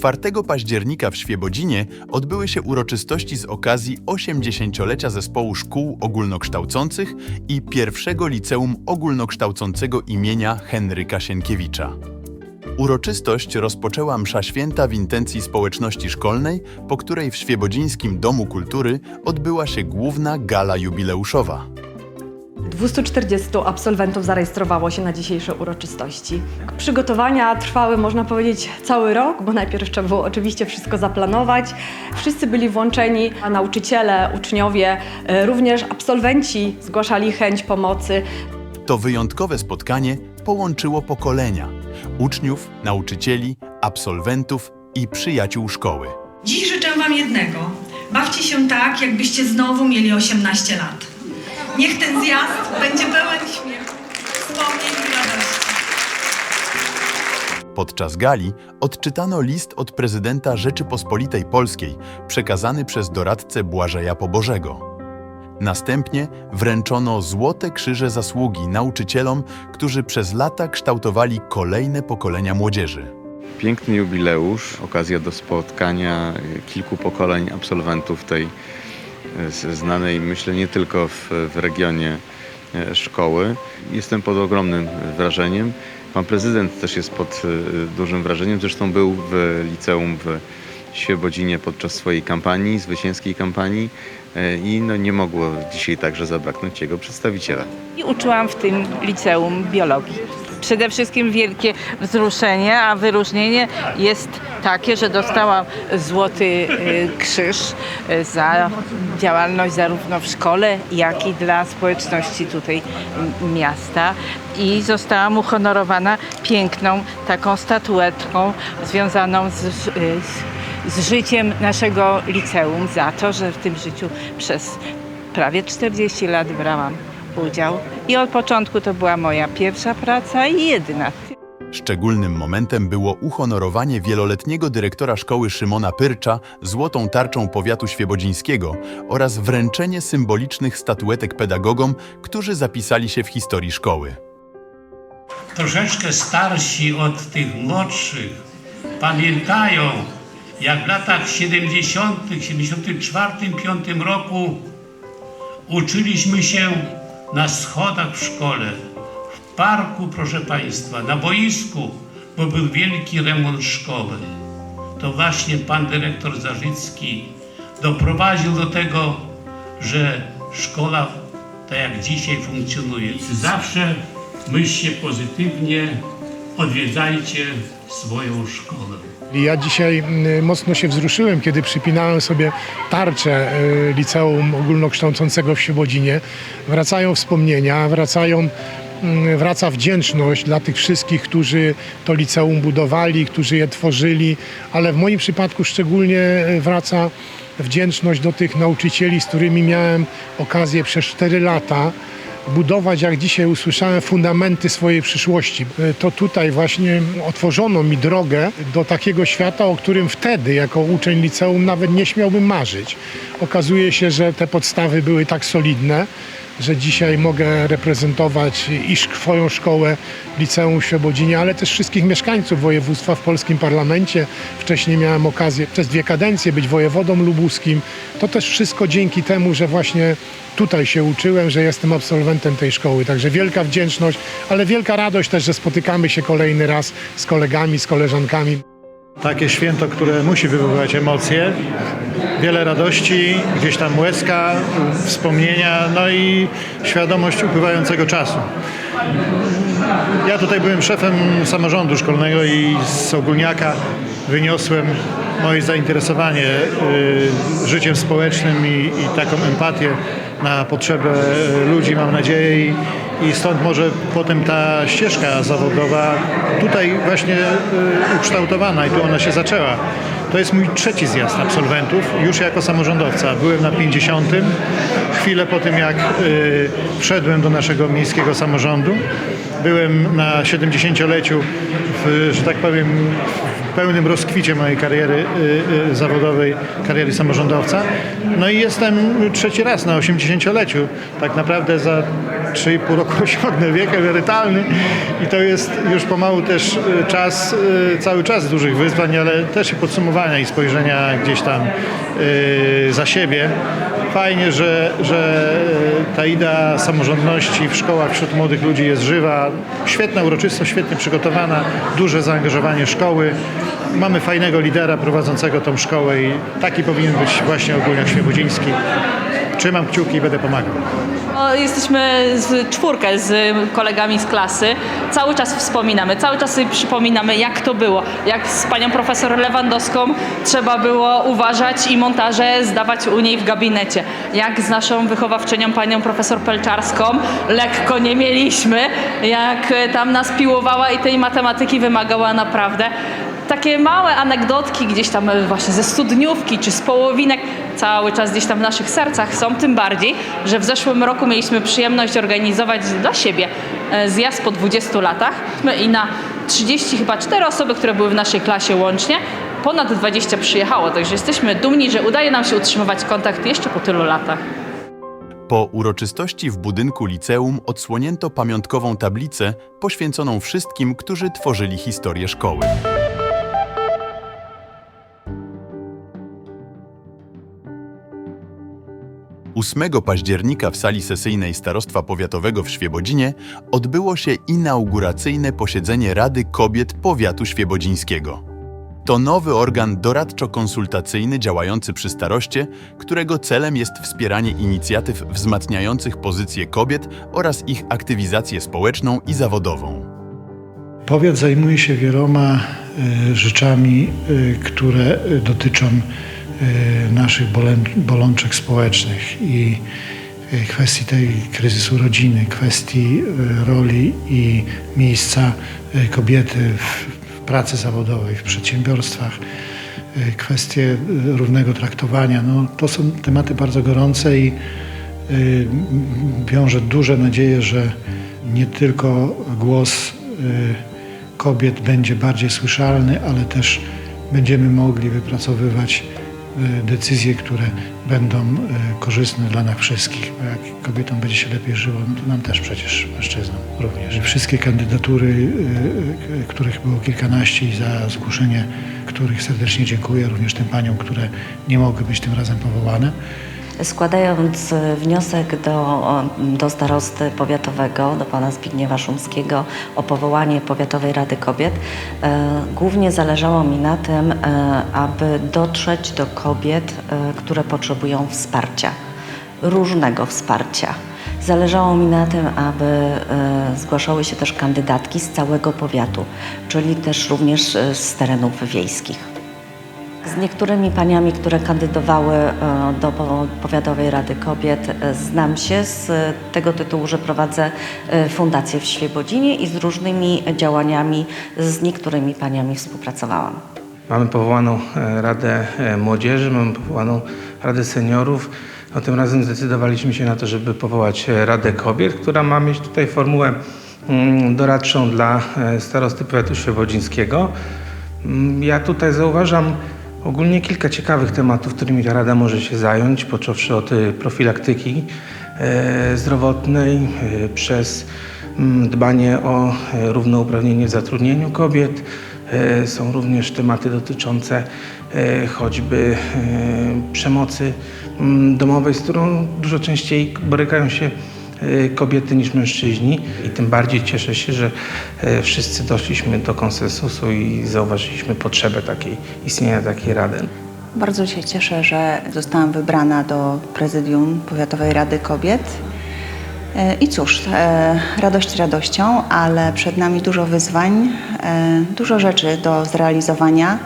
4 października w Świebodzinie odbyły się uroczystości z okazji 80-lecia zespołu szkół ogólnokształcących i pierwszego liceum ogólnokształcącego imienia Henryka Sienkiewicza. Uroczystość rozpoczęła msza święta w intencji społeczności szkolnej, po której w Świebodzińskim Domu Kultury odbyła się główna gala jubileuszowa. 240 absolwentów zarejestrowało się na dzisiejsze uroczystości. Przygotowania trwały, można powiedzieć, cały rok, bo najpierw trzeba było oczywiście wszystko zaplanować. Wszyscy byli włączeni, a nauczyciele, uczniowie, e, również absolwenci zgłaszali chęć pomocy. To wyjątkowe spotkanie połączyło pokolenia uczniów, nauczycieli, absolwentów i przyjaciół szkoły. Dziś życzę Wam jednego. Bawcie się tak, jakbyście znowu mieli 18 lat. Niech ten zjazd będzie pełen śmiechu, wspomnień i radości. Podczas gali odczytano list od prezydenta Rzeczypospolitej Polskiej przekazany przez doradcę Błażeja Pobożego. Następnie wręczono Złote Krzyże Zasługi nauczycielom, którzy przez lata kształtowali kolejne pokolenia młodzieży. Piękny jubileusz, okazja do spotkania kilku pokoleń absolwentów tej znanej, myślę, nie tylko w, w regionie y, szkoły. Jestem pod ogromnym wrażeniem. Pan prezydent też jest pod y, dużym wrażeniem. Zresztą był w liceum w Świebodzinie podczas swojej kampanii, zwycięskiej kampanii y, i no, nie mogło dzisiaj także zabraknąć jego przedstawiciela. I uczyłam w tym liceum biologii. Przede wszystkim wielkie wzruszenie, a wyróżnienie jest takie, że dostałam złoty y, krzyż y, za działalność zarówno w szkole, jak i dla społeczności tutaj miasta. I zostałam uhonorowana piękną taką statuetką związaną z, z, z życiem naszego liceum za to, że w tym życiu przez prawie 40 lat brałam udział. I od początku to była moja pierwsza praca i jedyna. Szczególnym momentem było uhonorowanie wieloletniego dyrektora szkoły Szymona Pyrcza złotą tarczą powiatu świebodzińskiego oraz wręczenie symbolicznych statuetek pedagogom, którzy zapisali się w historii szkoły. troszeczkę starsi od tych młodszych pamiętają, jak w latach 70., 74, 5 roku uczyliśmy się na schodach w szkole, w parku, proszę Państwa, na boisku, bo był wielki remont szkoły. To właśnie pan dyrektor Zarzycki doprowadził do tego, że szkoła tak jak dzisiaj funkcjonuje. Zawsze myślcie pozytywnie, odwiedzajcie swoją szkołę. Ja dzisiaj mm, mocno się wzruszyłem, kiedy przypinałem sobie tarczę y, liceum ogólnokształcącego w Świebodzinie. Wracają wspomnienia, wracają, mm, wraca wdzięczność dla tych wszystkich, którzy to liceum budowali, którzy je tworzyli, ale w moim przypadku szczególnie y, wraca wdzięczność do tych nauczycieli, z którymi miałem okazję przez 4 lata budować, jak dzisiaj usłyszałem, fundamenty swojej przyszłości. To tutaj właśnie otworzono mi drogę do takiego świata, o którym wtedy, jako uczeń liceum, nawet nie śmiałbym marzyć. Okazuje się, że te podstawy były tak solidne, że dzisiaj mogę reprezentować i swoją szkołę Liceum w Świebodzinie, ale też wszystkich mieszkańców województwa w polskim parlamencie. Wcześniej miałem okazję przez dwie kadencje być wojewodą lubuskim. To też wszystko dzięki temu, że właśnie tutaj się uczyłem, że jestem absolwentem tej szkoły. Także wielka wdzięczność, ale wielka radość też, że spotykamy się kolejny raz z kolegami, z koleżankami. Takie święto, które musi wywoływać emocje, wiele radości, gdzieś tam łezka, wspomnienia, no i świadomość upływającego czasu. Ja tutaj byłem szefem samorządu szkolnego i z Ogólniaka wyniosłem moje zainteresowanie y, życiem społecznym i, i taką empatię na potrzebę ludzi, mam nadzieję. I, i stąd może potem ta ścieżka zawodowa tutaj właśnie y, ukształtowana i tu ona się zaczęła. To jest mój trzeci zjazd absolwentów, już jako samorządowca. Byłem na 50. Chwilę po tym, jak y, wszedłem do naszego miejskiego samorządu. Byłem na 70-leciu, w, że tak powiem, pełnym rozkwicie mojej kariery y, y, zawodowej, kariery samorządowca. No i jestem trzeci raz na 80-leciu. Tak naprawdę za 3,5 roku osiągnę wiek emerytalny i to jest już pomału też y, czas, cały czas dużych wyzwań, ale też i podsumowania i spojrzenia gdzieś tam za siebie. Fajnie, że, że ta idea samorządności w szkołach wśród młodych ludzi jest żywa. Świetna uroczystość, świetnie przygotowana, duże zaangażowanie szkoły. Mamy fajnego lidera prowadzącego tą szkołę i taki powinien być właśnie Ogólniak Świebodziński. Trzymam kciuki i będę pomagał. No, Jesteśmy z czwórkę z kolegami z klasy. Cały czas wspominamy, cały czas sobie przypominamy, jak to było. Jak z panią profesor Lewandowską trzeba było uważać i montaże zdawać u niej w gabinecie. Jak z naszą wychowawczynią, panią profesor Pelczarską, lekko nie mieliśmy. Jak tam nas piłowała i tej matematyki wymagała naprawdę. Takie małe anegdotki gdzieś tam e, właśnie ze studniówki czy z połowinek cały czas gdzieś tam w naszych sercach są, tym bardziej, że w zeszłym roku mieliśmy przyjemność organizować dla siebie e, zjazd po 20 latach i na 30 chyba 4 osoby, które były w naszej klasie łącznie, ponad 20 przyjechało, także jesteśmy dumni, że udaje nam się utrzymywać kontakt jeszcze po tylu latach. Po uroczystości w budynku liceum odsłonięto pamiątkową tablicę poświęconą wszystkim, którzy tworzyli historię szkoły. Ósmego października w sali sesyjnej Starostwa Powiatowego w Świebodzinie odbyło się inauguracyjne posiedzenie Rady Kobiet Powiatu Świebodzińskiego. To nowy organ doradczo-konsultacyjny działający przy staroście, którego celem jest wspieranie inicjatyw wzmacniających pozycję kobiet oraz ich aktywizację społeczną i zawodową. Powiat zajmuje się wieloma y, rzeczami, y, które y, dotyczą naszych bolę- bolączek społecznych i y, kwestii tej kryzysu rodziny, kwestii y, roli i miejsca kobiety w, pracy zawodowej, w przedsiębiorstwach, kwestie równego traktowania. No, to są tematy bardzo gorące i wiąże duże nadzieje, że nie tylko głos kobiet będzie bardziej słyszalny, ale też będziemy mogli wypracowywać decyzje, które będą y, korzystne dla nas wszystkich. Jak kobietom będzie się lepiej żyło, no nam też przecież, mężczyznom również. Wszystkie kandydatury, y, y, których było kilkanaście i za zgłoszenie których serdecznie dziękuję, również tym paniom, które nie mogły być tym razem powołane. Składając e, wniosek do, do starosty powiatowego, do pana Zbigniewa Szumskiego o powołanie Powiatowej Rady Kobiet, e, głównie zależało mi na tym, e, aby dotrzeć do kobiet, które potrzebują wsparcia, różnego wsparcia. Zależało mi na tym, aby zgłaszały się też kandydatki z całego powiatu, czyli też również z terenów wiejskich. Z niektórymi paniami, które kandydowały e, do po- Powiatowej Rady Kobiet, e, znam się z tego tytułu, że prowadzę e, fundację w Świebodzinie i z różnymi działaniami z niektórymi paniami współpracowałam. Mamy powołaną Radę Młodzieży, mamy powołaną Radę Seniorów. No, tym razem zdecydowaliśmy się na to, żeby powołać Radę Kobiet, która ma mieć tutaj formułę mm, doradczą dla starosty powiatu świebodzińskiego. Mm, Ja tutaj zauważam ogólnie kilka ciekawych tematów, którymi ta Rada może się zająć, począwszy od e, profilaktyki e, zdrowotnej, e, przez mm, dbanie o e, równouprawnienie w zatrudnieniu kobiet. Są również tematy dotyczące choćby przemocy mm, domowej, z którą dużo częściej borykają się kobiety niż mężczyźni. I tym bardziej cieszę się, że e, wszyscy doszliśmy do konsensusu i zauważyliśmy potrzebę takiej, istnienia takiej rady. Bardzo się cieszę, że zostałam wybrana do prezydium Powiatowej Rady Kobiet. E, I cóż, radość radością, ale przed nami dużo wyzwań, dużo rzeczy do zrealizowania.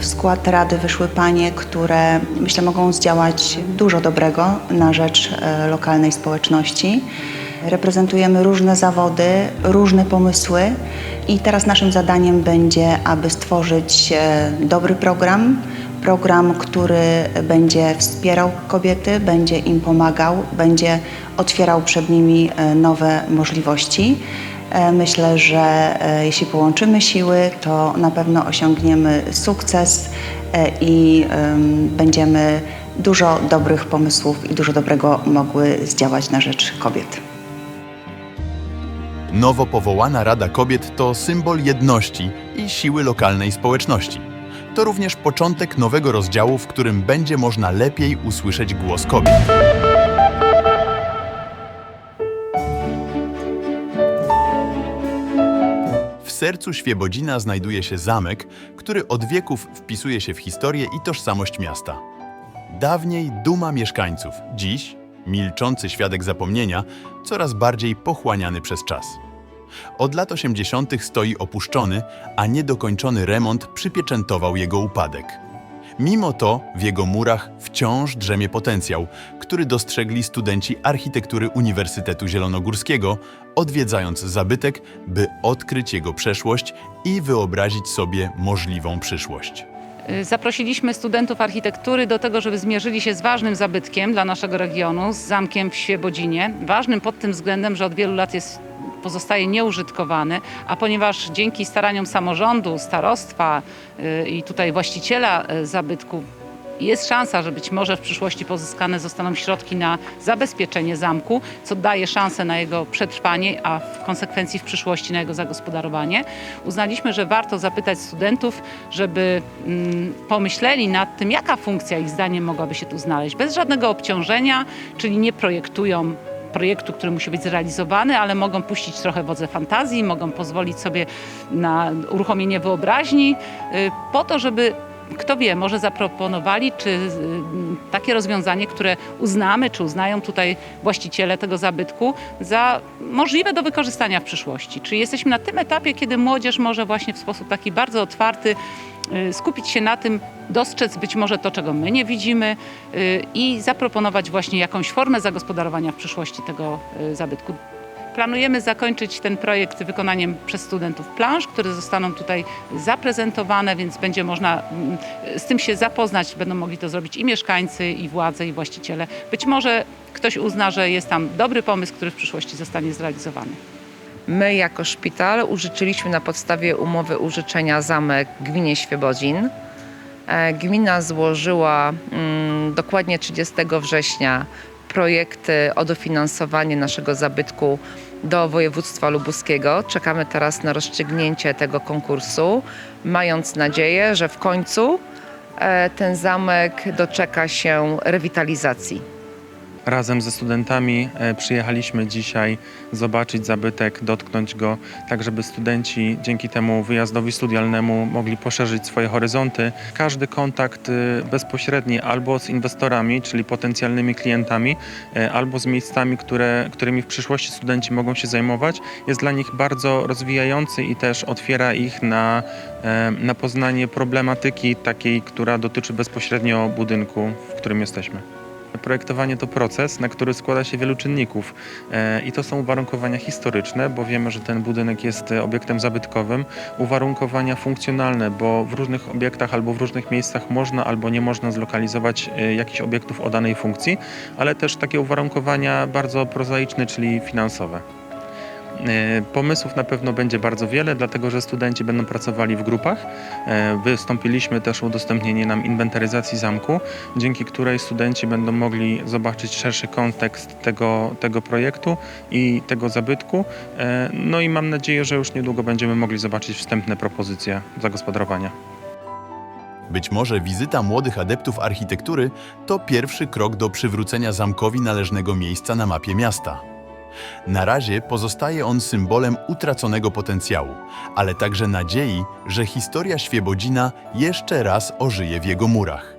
W skład Rady wyszły panie, które myślę mogą zdziałać dużo dobrego na rzecz e, lokalnej społeczności. Reprezentujemy różne zawody, różne pomysły i teraz naszym zadaniem będzie, aby stworzyć e, dobry program, program, który będzie wspierał kobiety, będzie im pomagał, będzie otwierał przed nimi e, nowe możliwości. E, Myślę, że e, jeśli połączymy siły, to na pewno osiągniemy sukces i em, będziemy dużo dobrych pomysłów i dużo dobrego mogły zdziałać na rzecz kobiet. Nowo powołana Rada Kobiet to symbol jedności i siły lokalnej społeczności. To również początek nowego rozdziału, w którym będzie można lepiej usłyszeć głos kobiet. W sercu Świebodzina znajduje się zamek, który od wieków wpisuje się w historię i tożsamość miasta. Dawniej duma mieszkańców, dziś milczący świadek zapomnienia, coraz bardziej pochłaniany przez czas. Od lat 80. stoi opuszczony, a niedokończony remont przypieczętował jego upadek. Mimo to w jego murach wciąż drzemie potencjał, który dostrzegli studenci architektury Uniwersytetu Zielonogórskiego, odwiedzając zabytek, by odkryć jego przeszłość i wyobrazić sobie możliwą przyszłość. Zaprosiliśmy studentów architektury do tego, żeby zmierzyli się z ważnym zabytkiem dla naszego regionu, z zamkiem w Świebodzinie. Ważnym pod tym względem, że od wielu lat jest, pozostaje nieużytkowany, a ponieważ dzięki staraniom samorządu, starostwa y, i tutaj właściciela y, zabytku jest szansa, że być może w przyszłości pozyskane zostaną środki na zabezpieczenie zamku, co daje szansę na jego przetrwanie, a w konsekwencji w przyszłości na jego zagospodarowanie. Uznaliśmy, że warto zapytać studentów, żeby mm, pomyśleli nad tym, jaka funkcja ich zdaniem mogłaby się tu znaleźć, bez żadnego obciążenia, czyli nie projektują projektu, który musi być zrealizowany, ale mogą puścić trochę wodze fantazji, mogą pozwolić sobie na uruchomienie wyobraźni, y, po to, żeby kto wie, może zaproponowali, czy y, takie rozwiązanie, które uznamy, czy uznają tutaj właściciele tego zabytku za możliwe do wykorzystania w przyszłości. Czy jesteśmy na tym etapie, kiedy młodzież może właśnie w sposób taki bardzo otwarty y, skupić się na tym, dostrzec być może to, czego my nie widzimy y, i zaproponować właśnie jakąś formę zagospodarowania w przyszłości tego zabytku. Planujemy zakończyć ten projekt wykonaniem przez studentów planż, które zostaną tutaj zaprezentowane, więc będzie można mm, z tym się zapoznać. Będą mogli to zrobić i mieszkańcy, i władze, i właściciele. Być może ktoś uzna, że jest tam dobry pomysł, który w przyszłości zostanie zrealizowany. My jako szpital użyczyliśmy na podstawie umowy użyczenia zamek gminie Świebodzin. E, Gmina złożyła mm, dokładnie 30 września projekty o dofinansowanie naszego zabytku do województwa lubuskiego. Czekamy teraz na rozstrzygnięcie tego konkursu, mając nadzieję, że w końcu e, ten zamek doczeka się rewitalizacji. Razem ze studentami e, przyjechaliśmy dzisiaj zobaczyć zabytek, dotknąć go, tak żeby studenci dzięki temu wyjazdowi studialnemu mogli poszerzyć swoje horyzonty. Każdy kontakt e, bezpośredni albo z inwestorami, czyli potencjalnymi klientami, e, albo z miejscami, które, którymi w przyszłości studenci mogą się zajmować, jest dla nich bardzo rozwijający i też otwiera ich na, na poznanie problematyki takiej, która dotyczy bezpośrednio budynku, w którym jesteśmy. Projektowanie to proces, na który składa się wielu czynników E, i to są uwarunkowania historyczne, bo wiemy, że ten budynek jest e, obiektem zabytkowym, uwarunkowania funkcjonalne, bo w różnych obiektach albo w różnych miejscach można albo nie można zlokalizować e, jakichś obiektów o danej funkcji, ale też takie uwarunkowania bardzo prozaiczne, czyli finansowe. E, Pomysłów na pewno będzie bardzo wiele, dlatego że studenci będą pracowali w grupach. E, Wystąpiliśmy też o udostępnienie nam inwentaryzacji zamku, dzięki której studenci będą mogli zobaczyć szerszy kontekst tego, tego projektu i tego zabytku. E, No i mam nadzieję, że już niedługo będziemy mogli zobaczyć wstępne propozycje zagospodarowania. Być może wizyta młodych adeptów architektury to pierwszy krok do przywrócenia zamkowi należnego miejsca na mapie miasta. Na razie pozostaje on symbolem utraconego potencjału, ale także nadziei, że historia Świebodzina jeszcze raz ożyje w jego murach.